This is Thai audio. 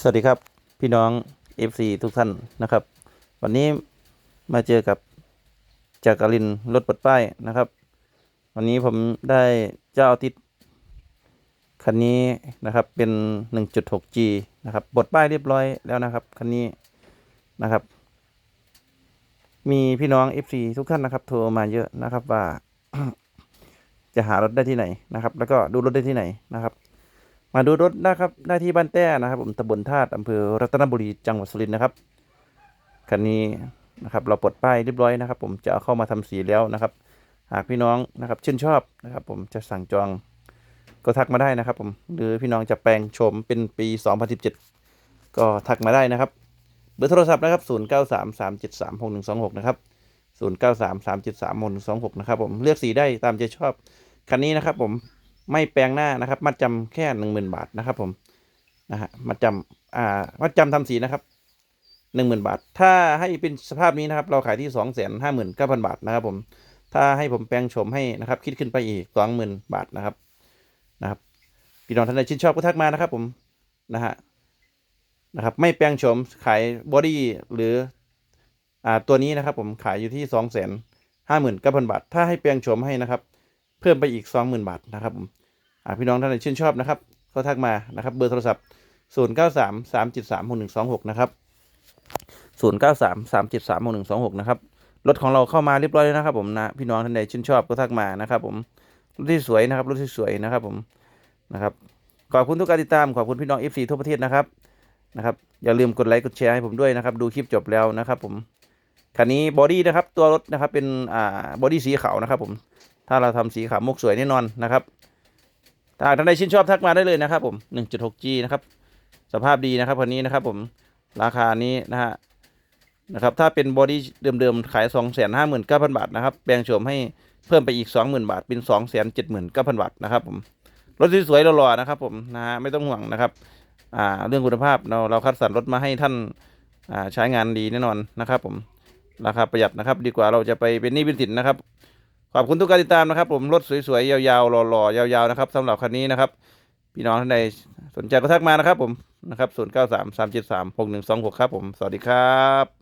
สวัสดีครับพี่น้อง FC ทุกท่านนะครับ วันนี้มาเจอกับจากกรินรถปลดป้ายนะครับ วันนี้ผมได้เจ้าอาทิตย์คันนี้นะครับเป็น 1.6G นะครับปลดป้ายเรียบร้อยแล้วนะครับคันนี้นะครับ มีพี่น้อง FC ทุกท่านนะครับโทรมาเยอะนะครับว่าจะหารถได้ที่ไหนนะครับ แล้วก็ดูรถได้ที่ไหนนะครับ มาดูรถนะครับได้ที่บ้านแต้นะครับ ผมตำบลธาตุอำเภอรัตนบุรีจังหวัดสุรินทร์นะครับคันนี้นะครับเราปลดป้ายเรียบร้อยนะครับ ผมจะเอาเข้ามาทำสีแล้วนะครับ หากพี่น้องนะครับชื่นชอบนะครับ ผมจะสั่งจองก็ทักมาได้นะครับ ผมหรือพี่น้องจะแปลงโฉมเป็นปี 2017 ก็ทักมาได้นะครับ เบอร์โทรศัพท์นะครับ 0933736126 นะครับ 0933736126 นะครับผมเลือกสีได้ตามใจชอบคันนี้นะครับผม ไม่แปลงหน้านะครับ มัดจำแค่หนึ่งหมื่นบาทนะครับ ผมนะฮะมัดจำอ่ามัดจำทำสีนะครับหนึ่งหมื่นบาท ถ้าให้เป็นสภาพนี้นะครับ เราขายที่สองแสนห้าหมื่นเก้าพันบาทนะครับ ผม ถ้าให้ผมแปลงโฉมให้นะครับ คิดขึ้นไปอีกสองหมื่นบาทนะครับนะครับพี่น้องท่านใดชื่นชอบก็ทักมานะครับ ผมนะฮะนะครับ ไม่แปลงโฉมขายบอดี้หรืออ่าตัวนี้นะครับ ผมขายอยู่ที่สองแสนห้าหมื่นเก้าพันบาท ถ้าให้แปลงโฉมให้นะครับ พิ่มไปอีกสองหมื่นบาทนะครับผมอ่าพี่น้องท่านใดชื่นชอบนะครับ ก็ทักมานะครับ เบอร์โทรศัพท์ศูนย์เก้าสามสามเจ็ดสามหกหนึ่งสองหกนะครับศูนย์เก้าสามสามเจ็ดสามหกหนึ่งสองหกนะครับ รถของเราเข้ามาเรียบร้อยแล้วนะครับ ผมนะพี่น้องท่านใดชื่นชอบก็ทักมานะครับ ผมรถที่สวยนะครับรถที่สวยนะครับ ผมนะครับขอบคุณทุกการติดตามขอบคุณพี่น้อง FC ทั่วประเทศนะครับนะครับ อย่าลืมกดไลค์กดแชร์ให้ผมด้วยนะครับ ดูคลิปจบแล้วนะครับ ผมคันนี้บอดี้นะครับ ตัวรถนะครับเป็นอ่าบอดี้สีขาวนะครับ ผม ถ้าเราทำสีขาวมุกสวยแน่นอนนะครับถ้าท่านใดชื่นชอบทักมาได้เลยนะครับผม 1.6G นะครับ สภาพดีนะครับคันนี้นะครับผม ราคานี้นะฮะ นะครับ ถ้าเป็นบอดี้เดิมๆ ขาย 2 5 9 0 0 0 บาทนะครับ แปลงโฉมให้เพิ่มไปอีก 20,000 บาท เป็น 2 7 9 0 0 0 บาทนะครับผม รถสวยๆหล่อๆนะครับผมนะฮะ ไม่ต้องห่วงนะครับ อ่า เรื่องคุณภาพเราเราคัดสรรรถมาให้ท่าน อ่า ใช้งานดีแน่นอนนะครับผม ราคาประหยัดนะครับ ดีกว่าเราจะไปเป็นหนี้เป็นสินนะครับ ขอบคุณทุกการติดตามนะครับผมรถสวยๆยาวๆหล่อๆยาวๆนะครับสำหรับคันนี้นะครับ พี่น้องท่านใดสนใจก็ทักมานะครับผมนะครับ 0 9 3 3 7 3 6 1 2 6 ครับผม สวัสดีครับ